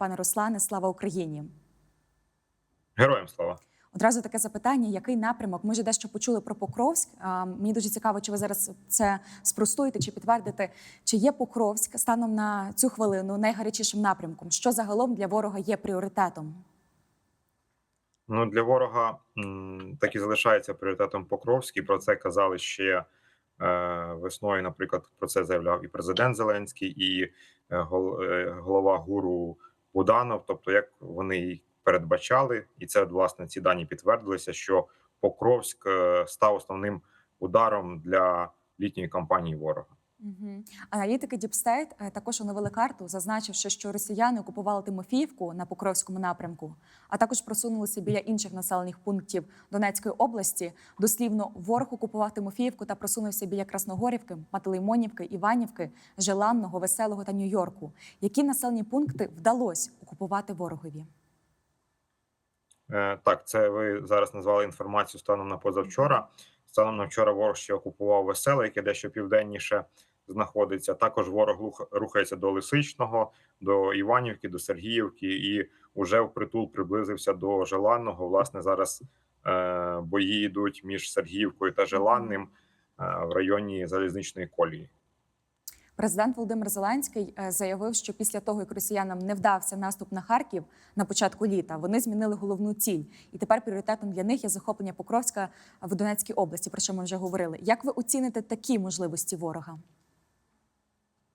пане Руслане. Слава Україні! Героям слава. Одразу таке запитання: який напрямок? Ми вже дещо почули про Покровськ. Мені дуже цікаво, чи ви зараз це спростуєте чи підтвердите, чи є Покровськ станом на цю хвилину найгарячішим напрямком? Що загалом для ворога є пріоритетом? Ну для ворога так і залишається пріоритетом Покровський. Про це казали ще е, весною. Наприклад, про це заявляв і президент Зеленський, і е, е, голова гуру Буданов. Тобто, як вони й передбачали, і це власне ці дані підтвердилися, що Покровськ е, став основним ударом для літньої кампанії ворога. Аналітики Діпстейт також оновили карту, зазначивши, що росіяни окупували Тимофіївку на Покровському напрямку, а також просунулися біля інших населених пунктів Донецької області. Дослівно ворог окупував Тимофіївку та просунувся біля Красногорівки, Мателеймонівки, Іванівки, Желанного, Веселого та Нью-Йорку. Які населені пункти вдалося окупувати ворогові? Е, Так, це ви зараз назвали інформацію станом на позавчора. Станом на вчора ворог ще окупував веселе, яке дещо південніше знаходиться. Також ворог рухається до Лисичного, до Іванівки, до Сергіївки, і вже впритул приблизився до Желанного. Власне, зараз е, бої йдуть між Сергіївкою та Желанним е, в районі залізничної колії. Президент Володимир Зеленський е, заявив, що після того, як росіянам не вдався наступ на Харків на початку літа, вони змінили головну ціль, і тепер пріоритетом для них є захоплення Покровська в Донецькій області, про що ми вже говорили. Як ви оціните такі можливості ворога?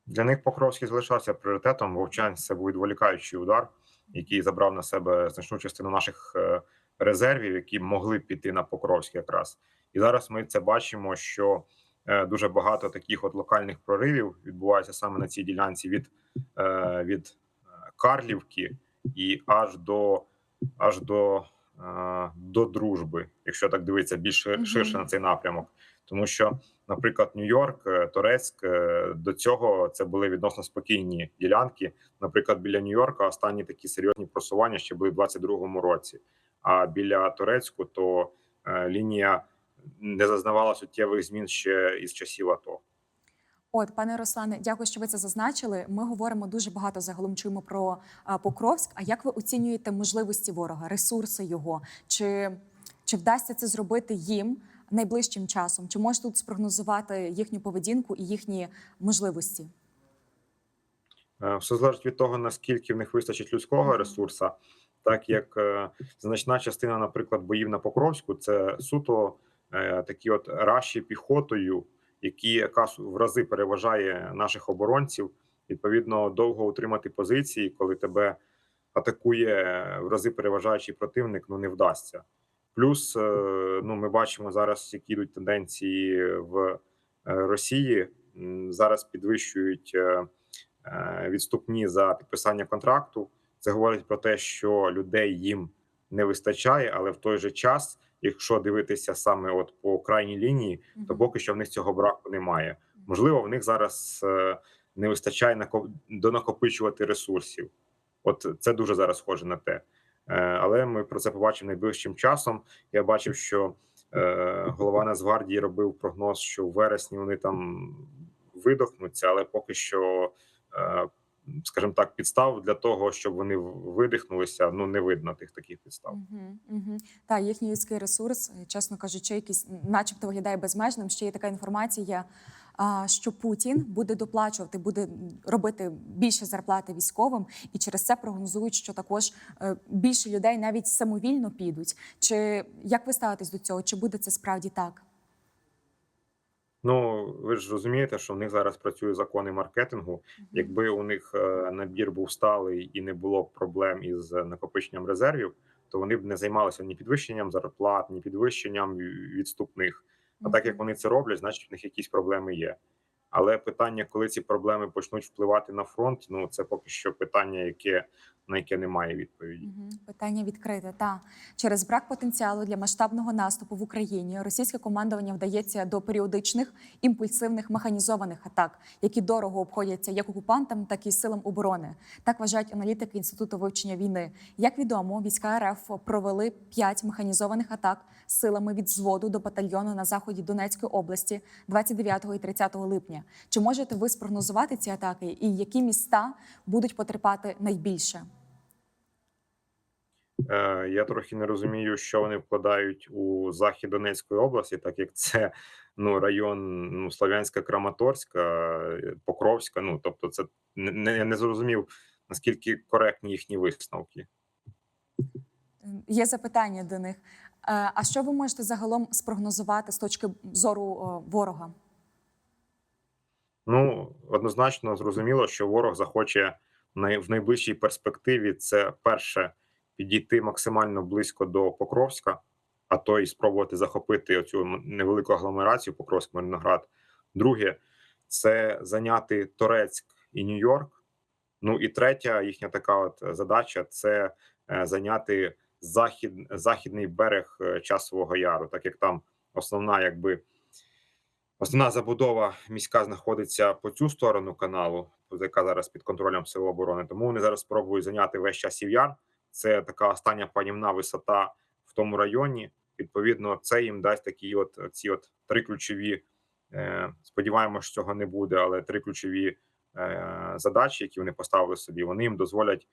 Для них Покровський залишався пріоритетом. Вовчанськ це був відволікаючий удар, який забрав на себе значну частину наших е, резервів, які могли піти на Покровськ якраз. І зараз ми це бачимо, що е, дуже багато таких от локальних проривів відбувається саме на цій ділянці від, е, від Карлівки і аж до аж до, до дружби, якщо так дивитися більш ширше на цей напрямок. Тому що, наприклад, Нью-Йорк, е, Торецьк е, до цього це були відносно спокійні ділянки. Наприклад, біля Нью-Йорка останні такі серйозні просування ще були в 22-му році. А біля Турецьку то е, лінія не зазнавала суттєвих змін ще із часів АТО. От, пане Руслане, дякую, що ви це зазначили. Ми говоримо дуже багато загалом чуємо про Покровськ. А як ви оцінюєте можливості ворога, ресурси його? Чи, чи вдасться це зробити їм найближчим часом? Чи можете тут спрогнозувати їхню поведінку і їхні можливості? Е, Все залежить від того, наскільки в них вистачить людського ресурсу, так як е, значна частина, наприклад, боїв на Покровську, це суто е, такі от раші піхотою, які якраз в рази переважає наших оборонців. Відповідно, довго утримати позиції, коли тебе атакує в рази переважаючий противник, ну не вдасться. Плюс, е, ну ми бачимо зараз, які йдуть тенденції в е, Росії. Зараз підвищують. е, відступні за підписання контракту. Це говорить про те, що людей їм не вистачає, але в той же час, якщо дивитися саме от по крайній лінії, то поки що в них цього браку немає. Можливо, в них зараз не вистачає нако- донакопичувати ресурсів. От це дуже зараз схоже на те. Е, Але ми про це побачимо найближчим часом. Я бачив, що е, голова Нацгвардії робив прогноз, що в вересні вони там видохнуться, але поки що, е, скажімо так, підстав для того, щоб вони видихнулися, ну не видно тих таких підстав. Угу, угу. Так, їхній людський ресурс, чесно кажучи, якийсь, начебто виглядає безмежним. Ще є така інформація, що Путін буде доплачувати, буде робити більше зарплати військовим, і через це прогнозують, що також е, більше людей навіть самовільно підуть. Чи як ви ставитесь до цього? Чи буде це справді так? Ну ви ж розумієте, що в них зараз працюють закони маркетингу. Якби у них е, набір був сталий і не було б проблем із накопиченням резервів, то вони б не займалися ні підвищенням зарплат, ні підвищенням відступних. А так як вони це роблять, значить в них якісь проблеми є. Але питання, коли ці проблеми почнуть впливати на фронт, ну це поки що питання, яке на яке немає відповіді. Питання відкрите. Та через брак потенціалу для масштабного наступу в Україні російське командування вдається до періодичних імпульсивних механізованих атак, які дорого обходяться як окупантам, так і силам оборони. Так вважають аналітики інституту вивчення війни. Як відомо, війська РФ провели п'ять механізованих атак силами від взводу до батальйону на заході Донецької області 29 і 30 липня. Чи можете ви спрогнозувати ці атаки і які міста будуть потерпати найбільше? Е, я трохи не розумію, що вони вкладають у захід Донецької області, так як це ну район ну Слов'янська, Краматорська, е, Покровська. Ну тобто, це не, я не зрозумів наскільки коректні їхні висновки. Є запитання до них. Е, А що ви можете загалом спрогнозувати з точки зору ворога? Ну однозначно зрозуміло, що ворог захоче в найближчій перспективі це перше підійти максимально близько до Покровська, а то і спробувати захопити оцю невелику агломерацію Покровськ Мирноград. Друге, це зайняти Торецьк і Нью-Йорк. Ну і третя їхня така от задача це е, зайняти захід, західний берег е, часового яру, так як там основна, якби основна забудова міська знаходиться по цю сторону каналу, яка зараз під контролем Сил оборони. Тому вони зараз спробують зайняти весь часів яр. Це така остання панівна висота в тому районі. Відповідно, це їм дасть такі, от ці от три ключові. Е, сподіваємося, що цього не буде, але три ключові е, задачі, які вони поставили собі, вони їм дозволять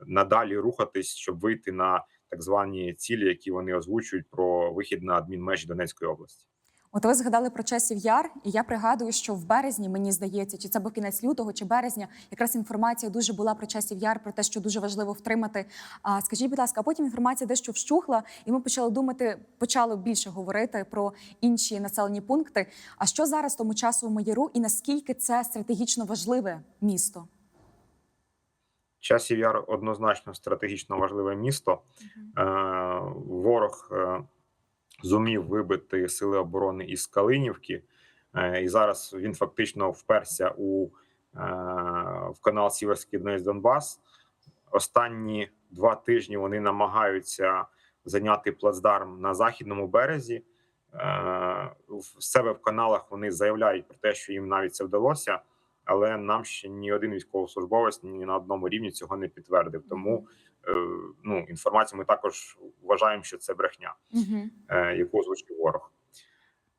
надалі рухатись, щоб вийти на так звані цілі, які вони озвучують про вихід на адмінмежі Донецької області. От ви згадали про часів яр, і я пригадую, що в березні мені здається, чи це був кінець лютого чи березня, якраз інформація дуже була про часів яр, про те, що дуже важливо втримати. А скажіть, будь ласка, а потім інформація дещо вщухла, і ми почали думати, почали більше говорити про інші населені пункти. А що зараз тому часовому яру, і наскільки це стратегічно важливе місто? Часів Яр однозначно стратегічно важливе місто. Е, ворог е, зумів вибити сили оборони із Калинівки, е, і зараз він фактично вперся у е, в канал Сіверський Донбас. Останні два тижні вони намагаються зайняти плацдарм на західному березі. Е, в себе в каналах вони заявляють про те, що їм навіть це вдалося, але нам ще ні один військовослужбовець ні на одному рівні цього не підтвердив. Тому е, ну інформацію ми також вважаємо, що це брехня, е, яку озвучив ворог.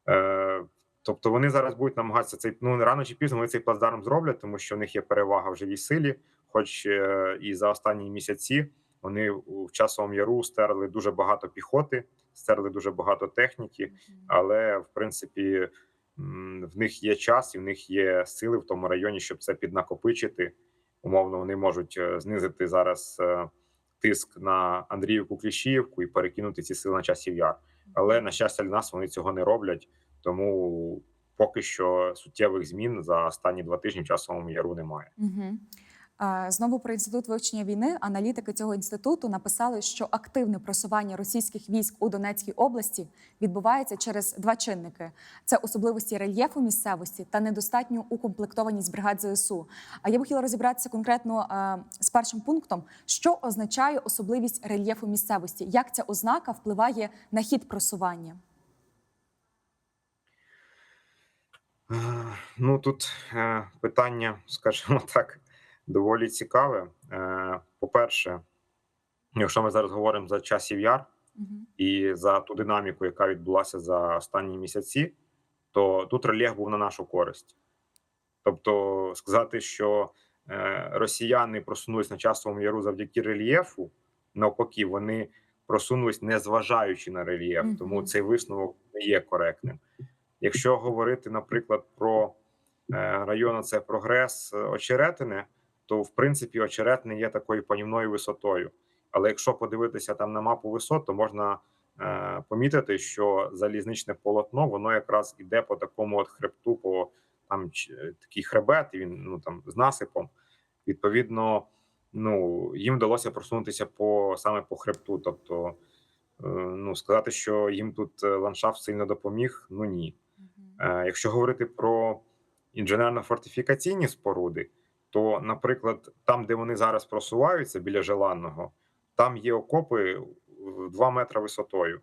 Е, Тобто вони зараз будуть намагатися цей ну рано чи пізно вони цей плацдарм зроблять, тому що в них є перевага в живій силі. Хоч і за останні місяці вони в часовому яру стерли дуже багато піхоти, стерли дуже багато техніки, але в принципі в них є час і в них є сили в тому районі, щоб це піднакопичити. Умовно, вони можуть е, знизити зараз е, тиск на Андріївку Кліщіївку і перекинути ці сили на часів яр. Але на щастя для нас вони цього не роблять. Тому поки що суттєвих змін за останні два тижні в часовому яру немає. Угу. Знову про інститут вивчення війни. Аналітики цього інституту написали, що активне просування російських військ у Донецькій області відбувається через два чинники: це особливості рельєфу місцевості та недостатню укомплектованість бригад ЗСУ. А я б хотіла розібратися конкретно е, з першим пунктом, що означає особливість рельєфу місцевості, як ця ознака впливає на хід просування. Е, Ну тут е, питання, скажімо так, доволі цікаве. Е, По-перше, якщо ми зараз говоримо за часів яр Угу. і за ту динаміку, яка відбулася за останні місяці, то тут рельєф був на нашу користь. Тобто, сказати, що е, росіяни просунулись на часовому яру завдяки рельєфу, навпаки, вони просунулись не зважаючи на рельєф, тому цей висновок не є коректним. Якщо говорити, наприклад, про е, район це прогрес Очеретине, то в принципі Очеретине є такою панівною висотою. Але якщо подивитися там на мапу висот, то можна е, помітити, що залізничне полотно воно якраз іде по такому от хребту, по там такий хребет, він ну там з насипом. Відповідно, ну їм вдалося просунутися по саме по хребту. Тобто, е, ну сказати, що їм тут е, ландшафт сильно допоміг, ну ні. Е, Якщо говорити про інженерно-фортифікаційні споруди, то, наприклад, там, де вони зараз просуваються біля Желанного, там є окопи в 2 метри висотою,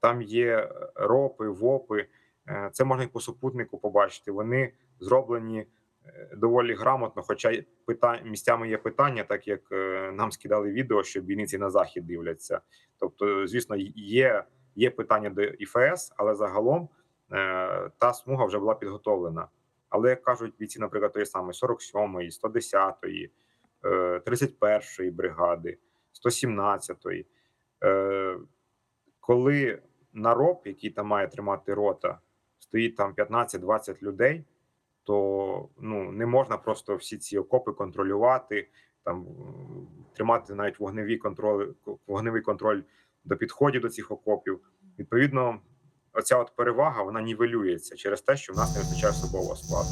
там є е, ропи, вопи. Е, Це можна і по супутнику побачити. Вони зроблені е, доволі грамотно, хоча й питань місцями є питання, так як е, нам скидали відео, що бійниці на захід дивляться. Тобто, звісно, є, є питання до ІФС, але загалом е, та смуга вже була підготовлена. Але як кажуть бійці, наприклад, тої самої 47-ї, 110-ї, е, 31-ї бригади, 117-ї, е, коли на роб, який там має тримати рота, стоїть там 15-20 людей, то ну не можна просто всі ці окопи контролювати, там тримати навіть вогневі контроли, вогневий контроль до підходів до цих окопів. Відповідно, оця от перевага вона нівелюється через те, що в нас не вистачає особового складу.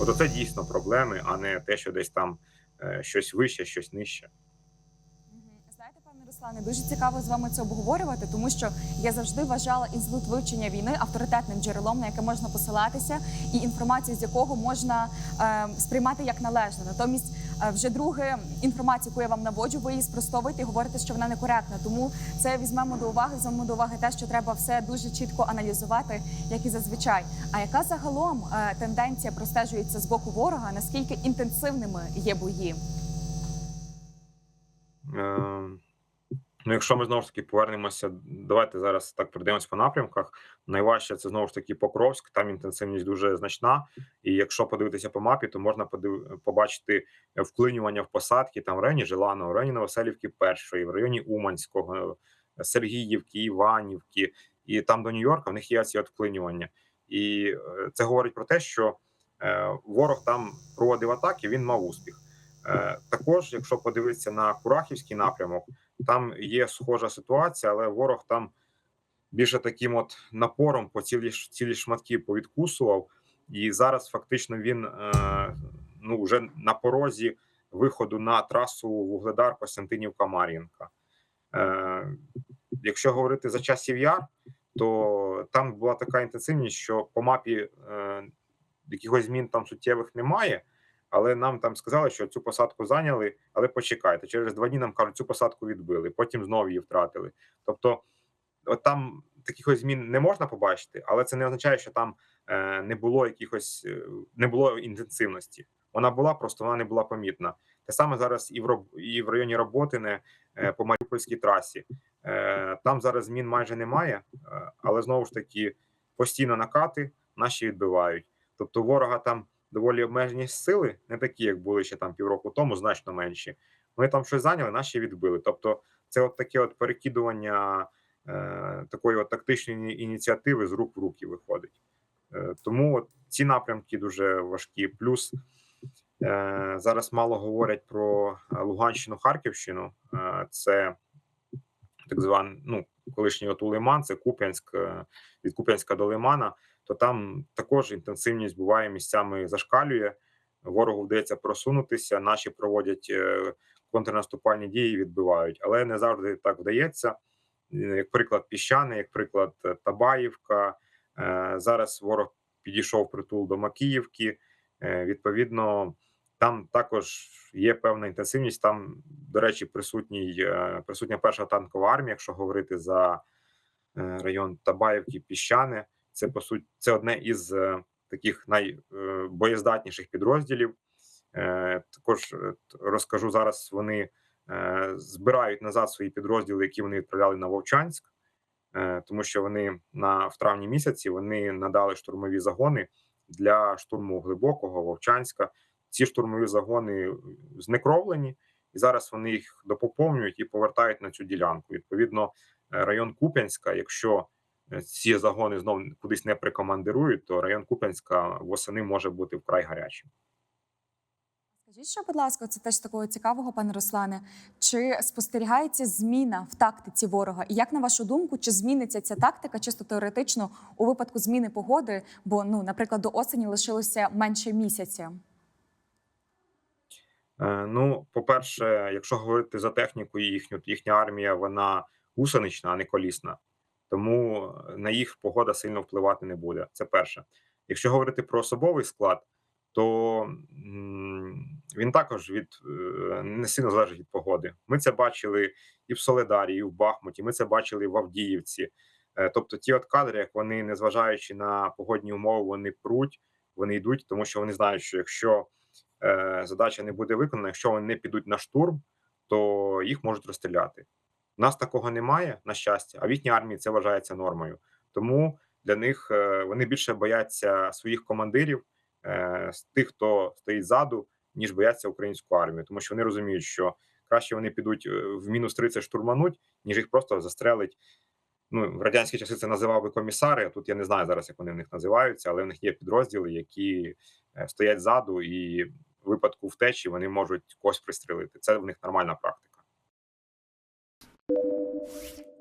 От це дійсно проблеми, а не те, що десь там е, щось вище, щось нижче. Знаєте, пане Руслане, дуже цікаво з вами це обговорювати, тому що я завжди вважала інститут вивчення війни авторитетним джерелом, на яке можна посилатися, і інформацію з якого можна е, сприймати як належне. Натомість, вже друге інформацію, яку я вам наводжу, ви її спростовуєте і говорите, що вона некоректна. Тому це візьмемо до уваги. Візьмемо до уваги те, що треба все дуже чітко аналізувати, як і зазвичай. А яка загалом е, тенденція простежується з боку ворога? Наскільки інтенсивними є бої? Ну, якщо ми знову ж таки повернемося, давайте зараз так пройдемось по напрямках. Найважче це знову ж таки Покровськ, там інтенсивність дуже значна. І якщо подивитися по мапі, то можна подив... побачити вклинювання в посадки там в районі Желаного, в районі Новоселівки першої, в районі Уманського, Сергіївки, Іванівки, і там до Нью-Йорка в них є ці вклинювання. І е, це говорить про те, що е, ворог там проводив атаки, він мав успіх. Е, Також, якщо подивитися на Курахівський напрямок, там є схожа ситуація, але ворог там більше таким от напором по цілі цілі шматки повідкусував, і зараз фактично він е, ну вже на порозі виходу на трасу Вугледар Костянтинівка Мар'їнка. Е, якщо говорити за часів яр, то там була така інтенсивність, що по мапі е, якихось змін там суттєвих немає. Але нам там сказали, що цю посадку зайняли, але почекайте. Через два дні нам кажуть, цю посадку відбили, потім знову її втратили. Тобто, от там такихось змін не можна побачити, але це не означає, що там е, не було якихось е, не було інтенсивності. Вона була, просто вона не була помітна. Те саме зараз і в роб, і в районі Роботине е, по Маріупольській трасі. Е, там зараз змін майже немає, е, але знову ж таки постійно накати наші відбивають. Тобто ворога там доволі обмежені сили, не такі, як були ще там півроку тому, значно менші. Вони там щось зайняли, наші відбили. Тобто, це от таке от перекидування е, такої от тактичної ініціативи з рук в руки виходить. Е, тому от ці напрямки дуже важкі. Плюс е, зараз мало говорять про е, Луганщину, Харківщину. Е, це так званий, ну, колишній от Лиман, це Куп'янськ, е, від Куп'янська до Лимана то там також інтенсивність буває місцями зашкалює. Ворогу вдається просунутися. Наші проводять е, контрнаступальні дії, відбивають, але не завжди так вдається. Е, Як приклад піщани, як приклад е, Табаївка. Зараз ворог підійшов притул до Макіївки. Відповідно, там також є певна інтенсивність. Там, до речі, присутній присутня перша танкова армія, якщо говорити за район Табаївки, Піщани. Це по суті це одне із е, таких найбоєздатніших підрозділів. Е, Також е, розкажу зараз. Вони е, збирають назад свої підрозділи, які вони відправляли на Вовчанськ, е, тому що вони на в травні місяці вони надали штурмові загони для штурму глибокого Вовчанська. Ці штурмові загони знекровлені, і зараз вони їх допоповнюють і повертають на цю ділянку. Відповідно, е, район Куп'янська, якщо е, ці загони знов кудись не прикомандирують, то район Куп'янська восени може бути вкрай гарячим. Скажіть, що, будь ласка, це теж такого цікавого, пане Руслане. Чи спостерігається зміна в тактиці ворога? І як на вашу думку, чи зміниться ця тактика чисто теоретично у випадку зміни погоди? Бо, ну, наприклад, до осені лишилося менше місяця. Е, Ну, по-перше, якщо говорити за техніку їхню, то їхня армія вона гусенична, а не колісна. Тому на їх погода сильно впливати не буде. Це перше. Якщо говорити про особовий склад, то він також від е, не сильно залежить від погоди. Ми це бачили і в Соледарі, і в Бахмуті. Ми це бачили в Авдіївці. Е, Тобто, ті от кадри, як вони, незважаючи на погодні умови, вони пруть, вони йдуть, тому що вони знають, що якщо е, задача не буде виконана, якщо вони не підуть на штурм, то їх можуть розстріляти. У нас такого немає, на щастя, а в їхній армії це вважається нормою. Тому для них е, вони більше бояться своїх командирів, е, тих, хто стоїть ззаду, ніж бояться українську армію, тому що вони розуміють, що краще вони підуть е, в мінус 30 штурмануть, ніж їх просто застрелить. Ну, в радянські часи це називав би комісари. а Тут я не знаю зараз, як вони в них називаються, але в них є підрозділи, які стоять ззаду, і в випадку втечі вони можуть когось пристрелити. Це в них нормальна практика. you